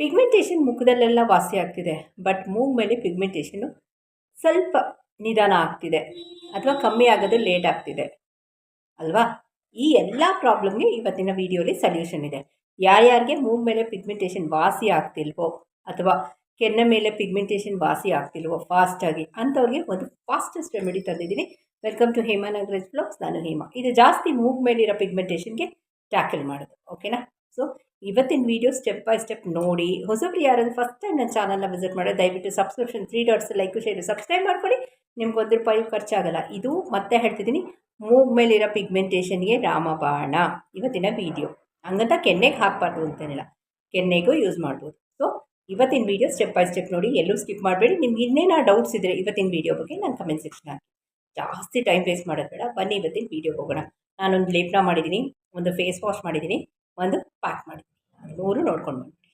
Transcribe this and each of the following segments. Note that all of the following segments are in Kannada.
ಪಿಗ್ಮೆಂಟೇಷನ್ ಮುಖದಲ್ಲೆಲ್ಲ ವಾಸಿ ಆಗ್ತಿದೆ ಬಟ್ ಮೂಗ್ ಮೇಲೆ ಪಿಗ್ಮೆಂಟೇಷನ್ನು ಸ್ವಲ್ಪ ನಿಧಾನ ಆಗ್ತಿದೆ ಅಥವಾ ಕಮ್ಮಿ ಆಗೋದು ಲೇಟ್ ಆಗ್ತಿದೆ. ಅಲ್ವಾ? ಈ ಎಲ್ಲ ಪ್ರಾಬ್ಲಮ್ಗೆ ಇವತ್ತಿನ ವಿಡಿಯೋಲಿ ಸೊಲ್ಯೂಷನ್ ಇದೆ. ಯಾರ್ಯಾರಿಗೆ ಮೂಗ್ ಮೇಲೆ ಪಿಗ್ಮೆಂಟೇಷನ್ ವಾಸಿ ಆಗ್ತಿಲ್ವೋ ಅಥವಾ ಕೆನ್ನ ಮೇಲೆ ಪಿಗ್ಮೆಂಟೇಷನ್ ವಾಸಿ ಆಗ್ತಿಲ್ವೋ ಫಾಸ್ಟಾಗಿ ಅಂಥವ್ರಿಗೆ ಒಂದು ಫಾಸ್ಟೆಸ್ಟ್ ರೆಮಿಡಿ ತಂದಿದ್ದೀನಿ. Welcome to Hema Nagaraj blogs ನಾನು ಹೇಮಾ. ಇದು ಜಾಸ್ತಿ ಮೂಗ್ ಮೇಲಿರೋ ಪಿಗ್ಮೆಂಟೇಷನ್ಗೆ ಟ್ಯಾಕಲ್ ಮಾಡೋದು. ಓಕೆನಾ ಸೊ ಇವತ್ತಿನ ವೀಡಿಯೋ ಸ್ಟೆಪ್ ಬೈ ಸ್ಟೆಪ್ ನೋಡಿ. ಹೊಸಬ್ರು ಯಾರಾದರೂ ಫಸ್ಟ್ ಟೈಮ್ ನನ್ನ ಚಾನಲ್ನ ವಿಸಿಟ್ ಮಾಡಿ ದಯವಿಟ್ಟು subscription three dots like share subscribe ಮಾಡ್ಕೊಳ್ಳಿ. ನಿಮ್ಗೆ ಒಂದು ರೂಪಾಯಿ ಖರ್ಚಾಗಲ್ಲ. ಇದು ಮತ್ತೆ ಹೇಳ್ತಿದ್ದೀನಿ. ಮೂಗ್ ಮೇಲಿರೋ ಪಿಗ್ಮೆಂಟೇಷನ್ಗೆ ರಾಮಬಾಣ ಇವತ್ತಿನ ವೀಡಿಯೋ ಹಂಗಂತ ಕೆನ್ನೆಗೆ ಹಾಕಬಾರ್ದು ಅಂತೇನಿಲ್ಲ. ಕೆನ್ನೆಗೂ ಯೂಸ್ ಮಾಡ್ಬೋದು. ಸೊ ಇವತ್ತಿನ ವೀಡಿಯೋ ಸ್ಟೆಪ್ ಬೈ ಸ್ಟೆಪ್ ನೋಡಿ. ಎಲ್ಲೂ ಸ್ಕಿಪ್ ಮಾಡಬೇಡಿ. ನಿಮ್ಗೆ ಇನ್ನೇನೋ ಡೌಟ್ಸ್ ಇದ್ದರೆ ಇವತ್ತಿನ ವೀಡಿಯೋ ಬಗ್ಗೆ ನಾನು ಕಮೆಂಟ್ ಸೆಕ್ಷನ್ ಹಾಕಿ. ಜಾಸ್ತಿ ಟೈಮ್ ವೇಸ್ಟ್ ಮಾಡೋದು ಬೇಡ. ಬನ್ನಿ ಇವತ್ತಿನ ವೀಡಿಯೋಗೆ ಹೋಗೋಣ. ನಾನೊಂದು ಲೇಪನ ಮಾಡಿದ್ದೀನಿ. ಒಂದು ಫೇಸ್ ವಾಶ್ ಮಾಡಿದ್ದೀನಿ. ಒಂದು ಪ್ಯಾಕ್ ಮಾಡಿ. ಮೂರು ನೋಡ್ಕೊಂಡು ಬಂದ್ಬಿಟ್ಟು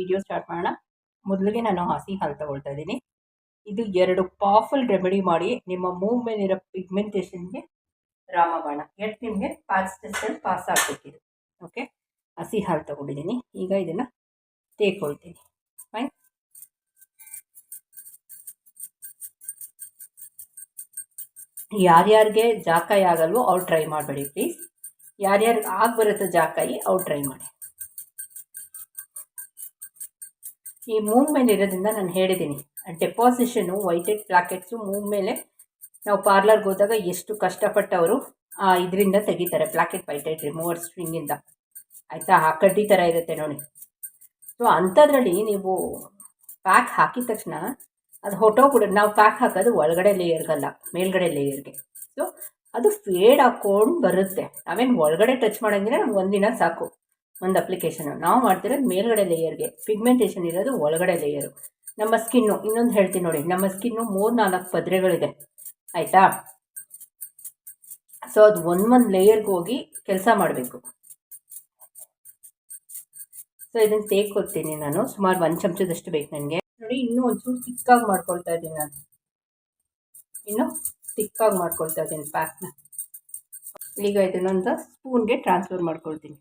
ವಿಡಿಯೋ ಸ್ಟಾರ್ಟ್ ಮಾಡೋಣ. ಮೊದಲಿಗೆ ನಾನು ಹಸಿ ಹಾಲು ತಗೊಳ್ತಾ ಇದ್ದೀನಿ. ಇದು ಎರಡು ಪವರ್ಫುಲ್ ರೆಮಿಡಿ ಮಾಡಿ ನಿಮ್ಮ ಮೂವ್ ಮೇಲಿರೋ ಪಿಗ್ಮೆಂಟೇಷನ್ಗೆ ರಾಮಬಾಣ ಎಷ್ಟು ನಿಮಗೆ ಪಾಸ್ ಟೆಸ್ಟಲ್ಲಿ ಪಾಸ್ ಆಗಬೇಕಿದು. ಓಕೆ ಹಸಿ ಹಾಲು ತಗೊಂಡಿದ್ದೀನಿ. ಈಗ ಇದನ್ನು ತೇಕೊಳ್ತೀನಿ ಫೈನ್ ಯಾರ್ಯಾರಿಗೆ ಜಾಕಾಯಿ ಆಗಲ್ವೋ ಅವ್ರು ಟ್ರೈ ಮಾಡಬೇಡಿ ಪ್ಲೀಸ್ ಯಾರ್ಯಾರಿಗೆ ಆಗ್ಬರುತ್ತೋ ಜಾಕಾಯಿ ಅವ್ರು ಟ್ರೈ ಮಾಡಿ. ಈ ಮೂವ್ ಮೇಲೆ ಇರೋದ್ರಿಂದ ನಾನು ಹೇಳಿದ್ದೀನಿ ಡೆಪಾಸಿಷನು ವೈಟೆಡ್ ಪ್ಲಾಕೆಟ್ಸು ಮೂವ್ ಮೇಲೆ ನಾವು ಪಾರ್ಲರ್ಗೆ ಹೋದಾಗ ಎಷ್ಟು ಕಷ್ಟಪಟ್ಟವರು ಇದರಿಂದ ತೆಗಿತಾರೆ. ಪ್ಲಾಕೆಟ್ ವೈಟೆಡ್ ರಿಮೂವರ್ ಸ್ಟ್ರಿಂಗಿಂದ ಆಯಿತಾ? ಆ ಕಡ್ಡಿ ಥರ ಇರುತ್ತೆ ನೋಡಿ. ಸೊ ಅಂಥದ್ರಲ್ಲಿ ನೀವು ಪ್ಯಾಕ್ ಹಾಕಿದ ತಕ್ಷಣ ಅದು ಹೊಟ್ಟೋಗ್ಬಿಡೋದು ನಾವು ಪ್ಯಾಕ್ ಹಾಕೋದು ಒಳಗಡೆ ಲೇಯರ್ಗಲ್ಲ ಮೇಲ್ಗಡೆ ಲೇಯರ್ಗೆ ಸೊ ಅದು ಫೇಡ್ ಹಾಕ್ಕೊಂಡು ಬರುತ್ತೆ. ನಾವೇನು ಒಳಗಡೆ ಟಚ್ ಮಾಡೋಂಗಿಲ್ಲ, ನಮ್ಗೆ ಒಂದಿನ ಸಾಕು. ಒಂದು ಅಪ್ಲಿಕೇಶನ್ ನಾವು ಮಾಡ್ತಿರೋದು ಮೇಲ್ಗಡೆ ಲೇಯರ್ಗೆ ಪಿಗ್ಮೆಂಟೇಷನ್ ಇರೋದು ಒಳಗಡೆ ಲೇಯರು ನಮ್ಮ ಸ್ಕಿನ್ನು ಇನ್ನೊಂದು ಹೇಳ್ತೀನಿ ನೋಡಿ. ನಮ್ಮ ಸ್ಕಿನ್ನು ಮೂರು ನಾಲ್ಕು ಪದರೆಗಳಿದೆ. ಆಯಿತಾ? ಸೊ ಅದು ಒಂದೊಂದು ಒಂದು ಲೇಯರ್ಗೆ ಹೋಗಿ ಕೆಲಸ ಮಾಡಬೇಕು. ಸೊ ಇದನ್ನು ತೇಕೊಡ್ತೀನಿ ನಾನು. ಸುಮಾರು ಒಂದು ಚಮಚದಷ್ಟು ಬೇಕು ನನಗೆ. ನೋಡಿ, ಇನ್ನೂ ಒಂಚೂರು ಚಿಕ್ಕಾಗಿ ಮಾಡ್ಕೊಳ್ತಾ ಇದ್ದೀನಿ ನಾನು. ಇನ್ನು? ತಿಕ್ಕಾಗಿ ಮಾಡ್ಕೊಳ್ತಾ ಇದ್ದೀನಿ ಪ್ಯಾಕ್ನ ಈಗ ಇದನ್ನೊಂದು ಸ್ಪೂನ್ಗೆ ಟ್ರಾನ್ಸ್ಫರ್ ಮಾಡ್ಕೊಳ್ತೀನಿ.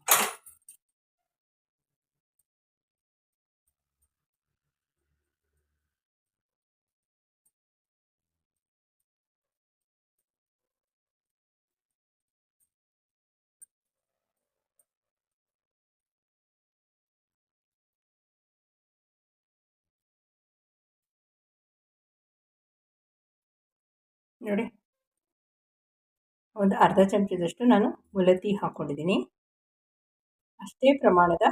ನೋಡಿ. ಒಂದು ಅರ್ಧ ಚಮಚದಷ್ಟು ನಾನು ಮುಲತಿ ಹಾಕ್ಕೊಂಡಿದ್ದೀನಿ ಅಷ್ಟೇ ಪ್ರಮಾಣದ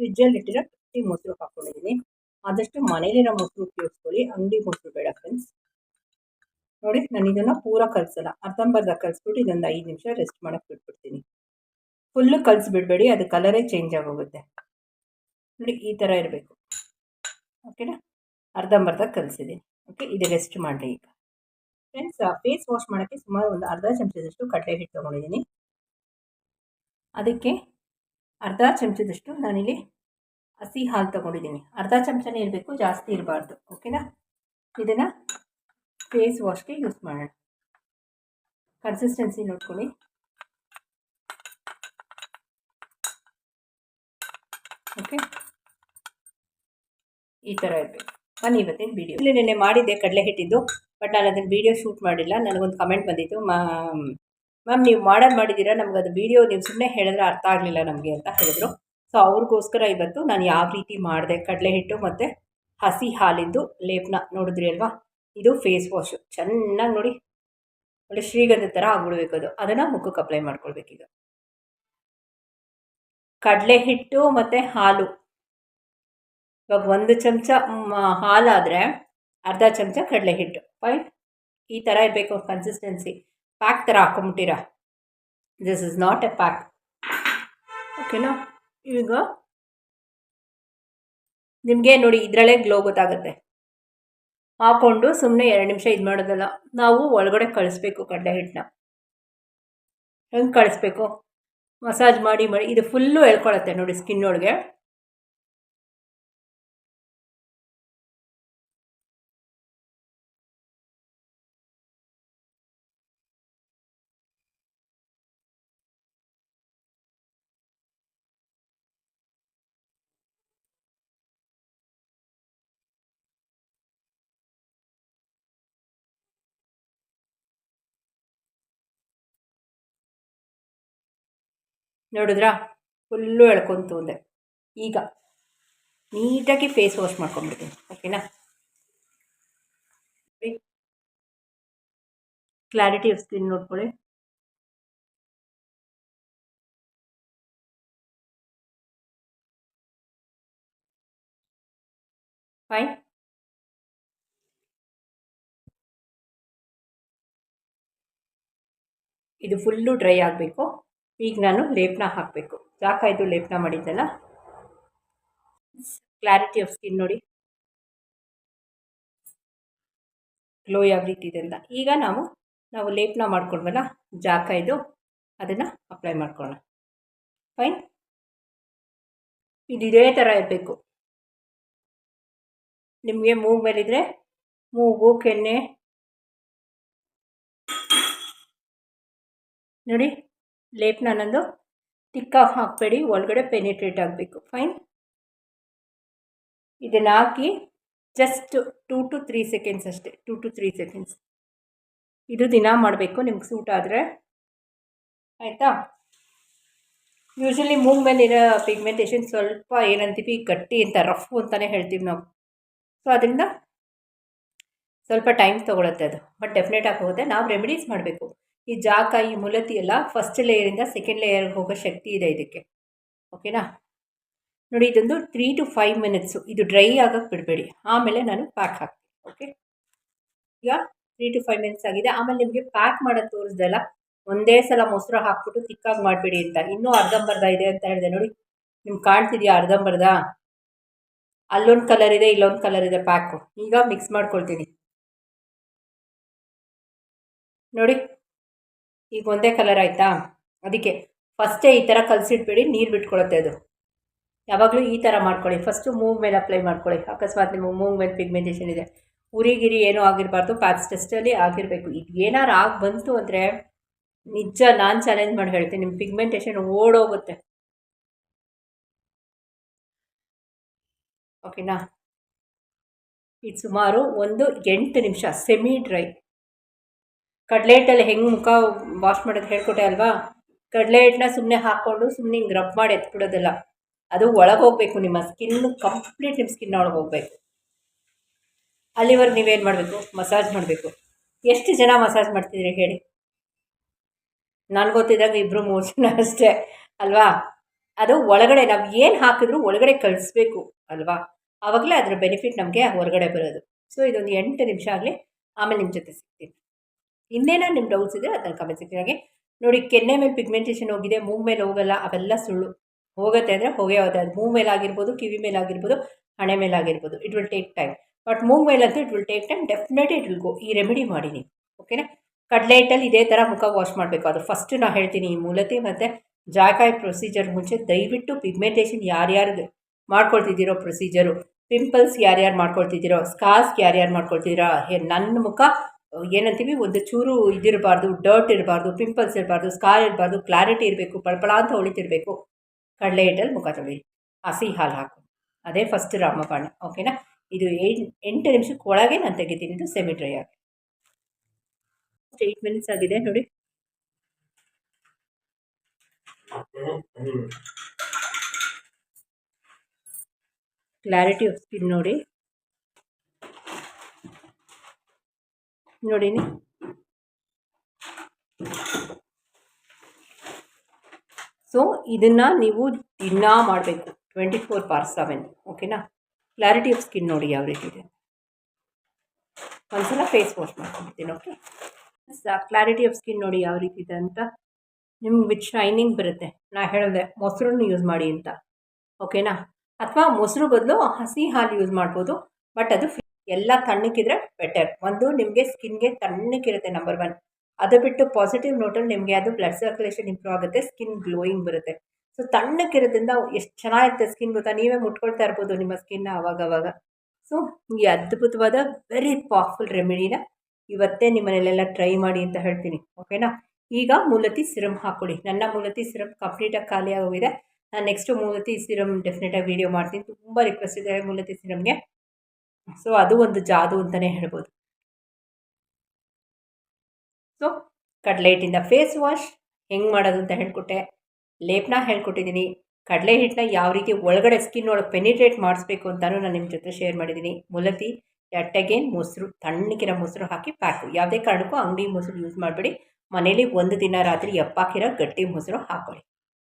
ಫ್ರಿಜ್ಜಲ್ಲಿಟ್ಟಿರೋ ಗಟ್ಟಿ ಮೊಸರು ಹಾಕ್ಕೊಂಡಿದ್ದೀನಿ ಆದಷ್ಟು ಮನೇಲಿರೋ ಮೊಸರು ಉಪಯೋಗಿಸ್ಕೊಳ್ಳಿ, ಅಂಗಡಿ ಮೊಸರು ಬೇಡ ಫ್ರೆಂಡ್ಸ್ ನೋಡಿ, ನಾನು ಇದನ್ನು ಪೂರ ಕಲಸಲ್ಲ, ಅರ್ಧಂಬರ್ಧ ಕಲಿಸ್ಬಿಟ್ಟು ಇದೊಂದು ಐದು ನಿಮಿಷ ರೆಸ್ಟ್ ಮಾಡೋಕ್ಕೆ ಬಿಟ್ಬಿಡ್ತೀನಿ. ಫುಲ್ಲು ಕಲಿಸ್ಬಿಡ್ಬೇಡಿ, ಅದು ಕಲರೇ ಚೇಂಜ್ ಆಗೋಗುತ್ತೆ. ನೋಡಿ, ಈ ಥರ ಇರಬೇಕು. ಓಕೆನಾ ಅರ್ಧಂಬರ್ಧ ಕಲಿಸಿದ್ದೀನಿ. ಓಕೆ ಇದು ರೆಸ್ಟ್ ಮಾಡಲಿ ಈಗ. ಫ್ರೆಂಡ್ಸ್ ಫೇಸ್ ವಾಶ್ ಮಾಡೋಕ್ಕೆ ಸುಮಾರು ಒಂದು ಅರ್ಧ ಚಮಚದಷ್ಟು ಕಡಲೆ ಹಿಟ್ಟು ತೊಗೊಂಡಿದ್ದೀನಿ. ಅದಕ್ಕೆ ಅರ್ಧ ಚಮಚದಷ್ಟು ನಾನಿಲ್ಲಿ ಹಸಿ ಹಾಲು ತೊಗೊಂಡಿದ್ದೀನಿ. ಅರ್ಧ ಚಮಚನೇ ಇರಬೇಕು, ಜಾಸ್ತಿ ಇರಬಾರ್ದು, ಓಕೆನಾ? ಇದನ್ನು ಫೇಸ್ ವಾಶ್ಗೆ ಯೂಸ್ ಮಾಡೋಣ. ಕನ್ಸಿಸ್ಟೆನ್ಸಿ ನೋಡ್ಕೊಳ್ಳಿ. ಓಕೆ? ಈ ಥರ ಇರಬೇಕು. ಬನ್ನಿ ಇವತ್ತಿನ ವಿಡಿಯೋ ಇಲ್ಲಿ ನಿನ್ನೆ ಮಾಡಿದ್ದೆ ಕಡಲೆ ಹಿಟ್ಟಿದ್ದು ಬಟ್ ನಾನು ಅದನ್ನು ವೀಡಿಯೋ ಶೂಟ್ ಮಾಡಿಲ್ಲ. ನನಗೊಂದು ಕಮೆಂಟ್ ಬಂದಿತ್ತು ಮ್ಯಾಮ್ ನೀವು ಮಾಡೋದು ಮಾಡಿದ್ದೀರಾ? ನಮ್ಗೆ ಅದು ವೀಡಿಯೋ ನೀವು ಸುಮ್ಮನೆ ಹೇಳಿದ್ರೆ ಅರ್ಥ ಆಗಲಿಲ್ಲ ನಮಗೆ ಅಂತ ಹೇಳಿದ್ರು. ಸೊ ಅವ್ರಿಗೋಸ್ಕರ ಇವತ್ತು ನಾನು ಯಾವ ರೀತಿ ಮಾಡಿದೆ, ಕಡಲೆ ಹಿಟ್ಟು ಮತ್ತು ಹಸಿ ಹಾಲಿದ್ದು ಲೇಪನ ನೋಡಿದ್ರಿ ಅಲ್ವಾ? ಇದು ಫೇಸ್ ವಾಶು ಚೆನ್ನಾಗಿ ನೋಡಿ. ಒಳ್ಳೆ ಶ್ರೀಗಂಧ ಥರ ಆಗ್ಬಿಡ್ಬೇಕು ಅದು. ಅದನ್ನು ಮುಖಕ್ಕೆ ಅಪ್ಲೈ ಮಾಡ್ಕೊಳ್ಬೇಕೀಗ ಕಡಲೆ ಹಿಟ್ಟು ಮತ್ತು ಹಾಲು. ಇವಾಗ ಒಂದು ಚಮಚ ಹಾಲಾದರೆ ಅರ್ಧ ಚಮಚ ಕಡಲೆ ಹಿಟ್ಟು. ಫೈನ್ ಈ ಥರ ಇರಬೇಕು ಕನ್ಸಿಸ್ಟೆನ್ಸಿ ಪ್ಯಾಕ್ ಥರ ಹಾಕೊಂಬಿಟ್ಟಿರ. This is not a pack ಓಕೆನಾ ಈಗ ನಿಮಗೆ ನೋಡಿ ಇದರಲ್ಲೇ ಗ್ಲೋ ಗೊತ್ತಾಗುತ್ತೆ. ಹಾಕ್ಕೊಂಡು ಸುಮ್ಮನೆ ಎರಡು ನಿಮಿಷ ಇದು ಮಾಡೋದಲ್ಲ. ನಾವು ಒಳಗಡೆ ಕಳಿಸ್ಬೇಕು ಕಡಲೆ ಹಿಟ್ಟನ್ನ. ಹೆಂಗೆ ಕಳಿಸ್ಬೇಕು? ಮಸಾಜ್ ಮಾಡಿ ಮಾಡಿ, ಇದು ಫುಲ್ಲು ಎಳ್ಕೊಳತ್ತೆ ನೋಡಿ ಸ್ಕಿನ್ ಒಳಗೆ. ನೋಡಿದ್ರಾ? ಫುಲ್ಲು ಎಳ್ಕೊಂತು ಅಂದೆ. ಈಗ ನೀಟಾಗಿ ಫೇಸ್ ವಾಶ್ ಮಾಡ್ಕೊಂಡ್ಬಿಡ್ತೀನಿ ಓಕೆನಾ ಕ್ಲಾರಿಟಿ ಆಫ್ ಸ್ಕಿನ್ ನೋಡ್ಕೊಳ್ಳಿ. ಫೈನ್ ಇದು ಫುಲ್ಲು ಡ್ರೈ ಆಗಬೇಕು. ಈಗ ನಾನು ಲೇಪನ ಹಾಕಬೇಕು. ಇದು ಲೇಪನ ಮಾಡಿದ್ದಲ್ಲ? ಕ್ಲಾರಿಟಿ ಆಫ್ ಸ್ಕಿನ್ ನೋಡಿ. ಗ್ಲೋ ಯಾವ ರೀತಿ ಇದೆ ಅಂತ. ಈಗ ನಾವು ನಾವು ಲೇಪನ ಮಾಡ್ಕೊಂಡ್ವಲ್ಲ ಇದು, ಅದನ್ನು ಅಪ್ಲೈ ಮಾಡ್ಕೊಳ್ಳೋಣ. ಫೈನ್ ಇದು ಇದೇ ಥರ ಇರಬೇಕು. ನಿಮಗೆ ಮೂಗು ಮೇಲಿದ್ರೆ, ಮೂಗು, ಕೆನ್ನೆ, ನೋಡಿ. ಲೇಪನ ನಂದು ತಿಕ್ಕಾಗಿ ಹಾಕಬೇಡಿ, ಒಳಗಡೆ ಪೆನಿಟ್ರೇಟ್ ಆಗಬೇಕು. ಫೈನ್ ಇದನ್ನು ಹಾಕಿ just two to three seconds ಅಷ್ಟೇ ಟೂ ಟು ತ್ರೀ ಸೆಕೆಂಡ್ಸ್ ಇದು ದಿನ ಮಾಡಬೇಕು, ನಿಮ್ಗೆ ಸೂಟ್ ಆದರೆ. ಆಯಿತಾ? ಯೂಶ್ವಲಿ ಮೂಗ್ ಮೇಲಿರೋ ಪಿಗ್ಮೆಂಟೇಷನ್ ಸ್ವಲ್ಪ ಏನಂತೀವಿ, ಗಟ್ಟಿ ಅಂತ ರಫ್ ಅಂತಲೇ ಹೇಳ್ತೀವಿ ನಾವು. ಸೊ ಅದರಿಂದ ಸ್ವಲ್ಪ ಟೈಮ್ ತೊಗೊಳುತ್ತೆ ಅದು. ಬಟ್ ಡೆಫಿನೆಟ್ ಆಗಿ ಹೋಗುತ್ತೆ ನಾವು ರೆಮಿಡೀಸ್ ಮಾಡಬೇಕು. ಈ ಜಾಕ, ಈ ಮುಲತಿ ಎಲ್ಲ ಫಸ್ಟ್ ಲೇಯರಿಂದ ಸೆಕೆಂಡ್ ಲೇಯರ್ಗೆ ಹೋಗೋ ಶಕ್ತಿ ಇದೆ ಇದಕ್ಕೆ. ಓಕೆನಾ ನೋಡಿ, ಇದೊಂದು ತ್ರೀ ಟು ಫೈವ್ ಮಿನಿಟ್ಸು ಇದು ಡ್ರೈ ಆಗೋಕ್ಕೆ ಬಿಡಬೇಡಿ. ಆಮೇಲೆ ನಾನು ಪ್ಯಾಕ್ ಹಾಕ್ತೀನಿ. ಓಕೆ ಈಗ ತ್ರೀ ಟು ಫೈವ್ ಮಿನಿಟ್ಸ್ ಆಗಿದೆ. ಆಮೇಲೆ ನಿಮಗೆ ಪ್ಯಾಕ್ ಮಾಡೋದು ತೋರಿಸ್ದಲ್ಲ ಒಂದೇ ಸಲ ಮೊಸರು ಹಾಕ್ಬಿಟ್ಟು ತಿಕ್ಕಾಗಿ ಮಾಡಬೇಡಿ ಅಂತ. ಇನ್ನೂ ಅರ್ಧಂಬರ್ಧ ಇದೆ ಅಂತ ಹೇಳಿದೆ. ನೋಡಿ ನಿಮ್ಗೆ ಕಾಣ್ತಿದ್ಯಾ ಅರ್ಧಂಬರ್ಧ? ಅಲ್ಲೊಂದು ಕಲರ್ ಇದೆ, ಇಲ್ಲೊಂದು ಕಲರ್ ಇದೆ ಪ್ಯಾಕು ಈಗ ಮಿಕ್ಸ್ ಮಾಡ್ಕೊಳ್ತೀನಿ. ನೋಡಿ ಈಗ ಒಂದೇ ಕಲರ್ ಆಯಿತಾ? ಅದಕ್ಕೆ ಫಸ್ಟೇ ಈ ಥರ ಕಲಸಿಟ್ಬೇಡಿ, ನೀರು ಬಿಟ್ಕೊಳುತ್ತೆ ಅದು. ಯಾವಾಗಲೂ ಈ ಥರ ಮಾಡ್ಕೊಳ್ಳಿ. ಫಸ್ಟು ಮೂವ್ ಮೇಲೆ ಅಪ್ಲೈ ಮಾಡ್ಕೊಳ್ಳಿ. ಅಕಸ್ಮಾತ್ ನಿಮ್ಮ ಮೂವ್ ಮೇಲೆ ಪಿಗ್ಮೆಂಟೇಷನ್ ಇದೆ. ಉರಿಗಿರಿ ಏನೂ ಆಗಿರಬಾರ್ದು. ಪ್ಯಾಕ್ಸ್ ಟೆಸ್ಟಲ್ಲಿ ಆಗಿರಬೇಕು. ಇದು ಏನಾರು ಆಗಿ ಬಂತು ಅಂದರೆ ನಿಜ ನಾನು ಚಾಲೆಂಜ್ ಮಾಡಿ ಹೇಳ್ತೀನಿ. ನಿಮ್ಮ ಪಿಗ್ಮೆಂಟೇಷನ್ ಓಡೋಗುತ್ತೆ. ಓಕೆನಾ ಇದು ಸುಮಾರು ಒಂದು ಎಂಟು ನಿಮಿಷ. ಸೆಮಿ ಡ್ರೈ ಕಡಲೆ ಹಿಟ್ಟಲ್ಲಿ ಹೆಂಗೆ ಮುಖ ವಾಶ್ ಮಾಡೋದು ಹೇಳ್ಕೊಟ್ಟೆ ಅಲ್ವಾ? ಕಡಲೆ ಹಿಟ್ಟನ್ನ ಸುಮ್ಮನೆ ಹಾಕ್ಕೊಂಡು ಸುಮ್ಮನೆ ಹಿಂಗೆ ರಬ್ ಮಾಡಿ ಎತ್ಬಿಡೋದಿಲ್ಲ. ಅದು ಒಳಗೆ ಹೋಗಬೇಕು, ನಿಮ್ಮ ಸ್ಕಿನ್ ಕಂಪ್ಲೀಟ್ ನಿಮ್ಮ ಸ್ಕಿನ್ ಒಳಗೆ ಹೋಗಬೇಕು. ಅಲ್ಲಿವರೆಗೆ ನೀವೇನು ಮಾಡಬೇಕು? ಮಸಾಜ್ ಮಾಡಬೇಕು. ಎಷ್ಟು ಜನ ಮಸಾಜ್ ಮಾಡ್ತಿದ್ರಿ ಹೇಳಿ? ನಾನು ಗೊತ್ತಿದ್ದಾಗ ಇಬ್ಬರು ಮೂರು ಜನ ಅಷ್ಟೇ, ಅಲ್ವಾ? ಅದು ಒಳಗಡೆ ನಾವು ಏನು ಹಾಕಿದ್ರು ಒಳಗಡೆ ಕಳಿಸ್ಬೇಕು, ಅಲ್ವಾ? ಆವಾಗಲೇ ಅದರ ಬೆನಿಫಿಟ್ ನಮಗೆ ಹೊರಗಡೆ ಬರೋದು. ಸೊ ಇದೊಂದು ಎಂಟು ನಿಮಿಷ ಆಗಲಿ, ಆಮೇಲೆ ನಿಮ್ಮ ಜೊತೆ ಸಿಗ್ತೀನಿ. ಇನ್ನೇನೋ ನಿಮ್ಮ ಡೌಟ್ಸ್ ಇದ್ದರೆ ಅದನ್ನು ಕಮೆಂಟ್ ಸೆಕ್ಷನ್ಗೆ ನೋಡಿ, ಕೆನ್ನೆ ಮೇಲೆ ಪಿಗ್ಮೆಂಟೇಷನ್ ಹೋಗಿದೆ ಮೂವ್ ಮೇಲೆ ಹೋಗಲ್ಲ, ಅವೆಲ್ಲ ಸುಳ್ಳು. ಹೋಗುತ್ತೆ ಅಂದರೆ ಹೋಗೇ ಹೋಗುತ್ತೆ. ಅದು ಮೂವ್ ಮೇಲೆ ಆಗಿರ್ಬೋದು, ಕಿವಿ ಮೇಲೆ ಆಗಿರ್ಬೋದು, ಹಣೆ ಮೇಲೆ ಆಗಿರ್ಬೋದು. It will take time but ಮೂಗ್ ಮೇಲೆ ಅಂತೂ it will take time definitely it will go ಈ ರೆಮಿಡಿ ಮಾಡಿ ನೀವು. ಓಕೆನಾ ಕಡಲೆ ಹಿಟ್ಟಲ್ಲಿ ಇದೇ ಥರ ಮುಖ ವಾಶ್ ಮಾಡಬೇಕು. ಅದು ಫಸ್ಟ್ ನಾನು ಹೇಳ್ತೀನಿ ಈ ಮೂಲತಿ ಮತ್ತು ಜಾಕಾಯಿ ಪ್ರೊಸೀಜರ್ ಮುಂಚೆ ದಯವಿಟ್ಟು ಪಿಗ್ಮೆಂಟೇಷನ್ ಯಾರ್ಯಾರಿಗೆ ಮಾಡ್ಕೊಳ್ತಿದ್ದೀರೋ ಪ್ರೊಸೀಜರು ಪಿಂಪಲ್ಸ್ ಯಾರ್ಯಾರು ಮಾಡ್ಕೊಳ್ತಿದ್ದೀರೋ ಸ್ಕಾರ್ಸ್ ಯಾರ್ಯಾರು ಮಾಡ್ಕೊಳ್ತಿದ್ದೀರೋ ನನ್ನ ಮುಖ ಏನಂತೀವಿ? ಒಂದು ಚೂರು ಇದಿರಬಾರ್ದು ಡರ್ಟ್ ಇರಬಾರ್ದು ಪಿಂಪಲ್ಸ್ ಇರಬಾರ್ದು ಸ್ಕಾರ್ ಇರಬಾರ್ದು ಕ್ಲಾರಿಟಿ ಇರಬೇಕು, ಪಳಪಳ ಅಂತ ಹೊಳಿತಿರಬೇಕು ಕಡಲೆ ಹಿಟ್ಟಲ್ಲಿ ಮುಖ ತೊಳಿ. ಹಸಿ ಹಾಲು ಹಾಕು. ಅದೇ ಫಸ್ಟ್ ರಾಮಬಾಣ ಓಕೆನಾ ಇದು ಎಂಟು ನಿಮಿಷಕ್ಕೆ ಒಳಗೆ ನಾನು ತೆಗಿತೀನಿ. ಇದು ಸೆಮಿ ಡ್ರೈ ಆಗಿ. ಏಯ್ಟ್ ಮಿನಿಟ್ಸ್ ಆಗಿದೆ, ನೋಡಿ. ಕ್ಲಾರಿಟಿ ಆಫ್ ಸ್ಕಿನ್ ನೋಡಿ. ನೋಡಿ ಸೊ ಇದನ್ನು ನೀವು ದಿನ ಮಾಡಬೇಕು. ಟ್ವೆಂಟಿ ಫೋರ್ ಪಾರ್ ಸೆವೆನ್ ಓಕೆನಾ ಕ್ಲಾರಿಟಿ ಆಫ್ ಸ್ಕಿನ್ ನೋಡಿ ಯಾವ ರೀತಿ ಇದೆ. ಒಂದ್ಸಲ ಫೇಸ್ ವಾಶ್ ಮಾಡ್ಕೊಂಡ್ಬಿಡ್ತೀನಿ ಓಕೆ ಕ್ಲಾರಿಟಿ ಆಫ್ ಸ್ಕಿನ್ ನೋಡಿ ಯಾವ ರೀತಿ ಇದೆ ಅಂತ ನಿಮ್ಗೆ ವಿತ್ ಶೈನಿಂಗ್ ಬರುತ್ತೆ. ನಾ ಹೇಳಿದೆ ಮೊಸರನ್ನು ಯೂಸ್ ಮಾಡಿ ಅಂತ ಓಕೆನಾ ಅಥವಾ ಮೊಸರು ಬದಲು ಹಸಿ ಹಾಲು ಯೂಸ್ ಮಾಡ್ಬೋದು ಬಟ್ ಅದು ಎಲ್ಲ ತಣ್ಣಕ್ಕಿದ್ರೆ ಬೆಟರ್ ಒಂದು ನಿಮಗೆ ಸ್ಕಿನ್ಗೆ ತಣ್ಣಕ್ಕಿರುತ್ತೆ ನಂಬರ್ ಒನ್ ಅದು ಬಿಟ್ಟು ಪಾಸಿಟಿವ್ ನೋಟಲ್ಲಿ ನಿಮಗೆ ಅದು ಬ್ಲಡ್ ಸರ್ಕ್ಯುಲೇಷನ್ ಇಂಪ್ರೂವ್ ಆಗುತ್ತೆ ಸ್ಕಿನ್ ಗ್ಲೋಯಿಂಗ್ ಬರುತ್ತೆ. ಸೊ ತಣ್ಣಕ್ಕಿರೋದ್ರಿಂದ ಎಷ್ಟು ಚೆನ್ನಾಗಿರುತ್ತೆ ಸ್ಕಿನ್ ಗೊತ್ತಾ? ನೀವೇ ಮುಟ್ಕೊಳ್ತಾ ಇರ್ಬೋದು ನಿಮ್ಮ ಸ್ಕಿನ್ನ ಅವಾಗವಾಗ. ಸೊ ಈ ಅದ್ಭುತವಾದ ವೆರಿ ಪವರ್ಫುಲ್ ರೆಮಿಡಿನ ಇವತ್ತೇ ನಿಮ್ಮನೆಯಲ್ಲೆಲ್ಲ ಟ್ರೈ ಮಾಡಿ ಅಂತ ಹೇಳ್ತೀನಿ. ಓಕೆನಾ ಈಗ ಮೂಲತಿ ಸಿರಮ್ ಹಾಕ್ಕೊಳ್ಳಿ ನನ್ನ ಮೂಲತಿ ಸಿರಮ್ ಕಂಪ್ಲೀಟಾಗಿ ಖಾಲಿ ನಾನು ನೆಕ್ಸ್ಟು ಮೂಲತಿ ಸಿರಮ್ ಡೆಫಿನೆಟಾಗಿ ವೀಡಿಯೋ ಮಾಡ್ತೀನಿ. ತುಂಬ ರಿಕ್ವೆಸ್ಟ್ ಇದೆ ಮೂಲತಿ ಸಿರಮ್ಗೆ ಸೊ ಅದು ಒಂದು ಜಾದು ಅಂತಲೇ ಹೇಳ್ಬೋದು. ಸೊ ಕಡಲೆ ಹಿಟ್ಟಿಂದ ಫೇಸ್ ವಾಶ್ ಹೆಂಗೆ ಮಾಡೋದು ಅಂತ ಹೇಳ್ಕೊಟ್ಟೆ. ಲೇಪನ ಹೇಳ್ಕೊಟ್ಟಿದ್ದೀನಿ. ಕಡಲೆ ಹಿಟ್ಟನ್ನ ಯಾವ ರೀತಿ ಒಳಗಡೆ ಸ್ಕಿನ್ ಒಳಗೆ ಪೆನಿಟ್ರೇಟ್ ಮಾಡಿಸ್ಬೇಕು ಅಂತಲೂ ನಾನು ನಿಮ್ಮ ಜೊತೆ ಶೇರ್ ಮಾಡಿದ್ದೀನಿ. ಮುಲತಿ ಎಟ್ಟೆಗೆ ಮೊಸರು, ತಣ್ಣಗಿರೋ ಮೊಸರು ಹಾಕಿ ಪ್ಯಾಕು ಯಾವುದೇ ಕಾರಣಕ್ಕೂ ಅಂಗಡಿ ಮೊಸರು ಯೂಸ್ ಮಾಡಬೇಡಿ. ಮನೇಲಿ ಒಂದು ದಿನ ರಾತ್ರಿ ಎಪ್ಪಾಕಿರೋ ಗಟ್ಟಿ ಮೊಸರು ಹಾಕೊಳ್ಳಿ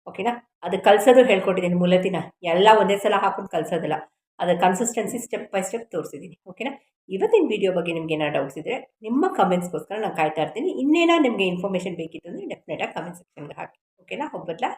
ಓಕೆನಾ ಅದು ಕಲಸೋದು ಹೇಳ್ಕೊಟ್ಟಿದ್ದೀನಿ ಮುಲತಿನ ಎಲ್ಲ ಒಂದೇ ಸಲ ಹಾಕೊಂಡು ಕಲಸೋದಿಲ್ಲ. ಅದರ ಕನ್ಸಿಸ್ಟೆನ್ಸಿ ಸ್ಟೆಪ್ ಬೈ ಸ್ಟೆಪ್ ತೋರಿಸಿದ್ದೀನಿ ಓಕೆನಾ ಇವತ್ತಿನ ವಿಡಿಯೋ ಬಗ್ಗೆ ನಿಮ್ಗೆ ಏನಾರು ಡೌಟ್ಸ್ ಇದ್ದರೆ ನಿಮ್ಮ ಕಮೆಂಟ್ಸ್ಗೋಸ್ಕರ ನಾನು ಕಾಯ್ತಾ ಇರ್ತೀನಿ. ಇನ್ನೇನೋ ನಿಮಗೆ ಇನ್ಫಾರ್ಮೇಷನ್ ಬೇಕಿತ್ತು ಅಂದರೆ ಡೆಫಿನೆಟಾಗಿ ಕಮೆಂಟ್ ಸೆಕ್ಷನ್ಗೆ ಹಾಕಿ ಓಕೆನಾ ಹೋಗ್ಬರ್ಲಾ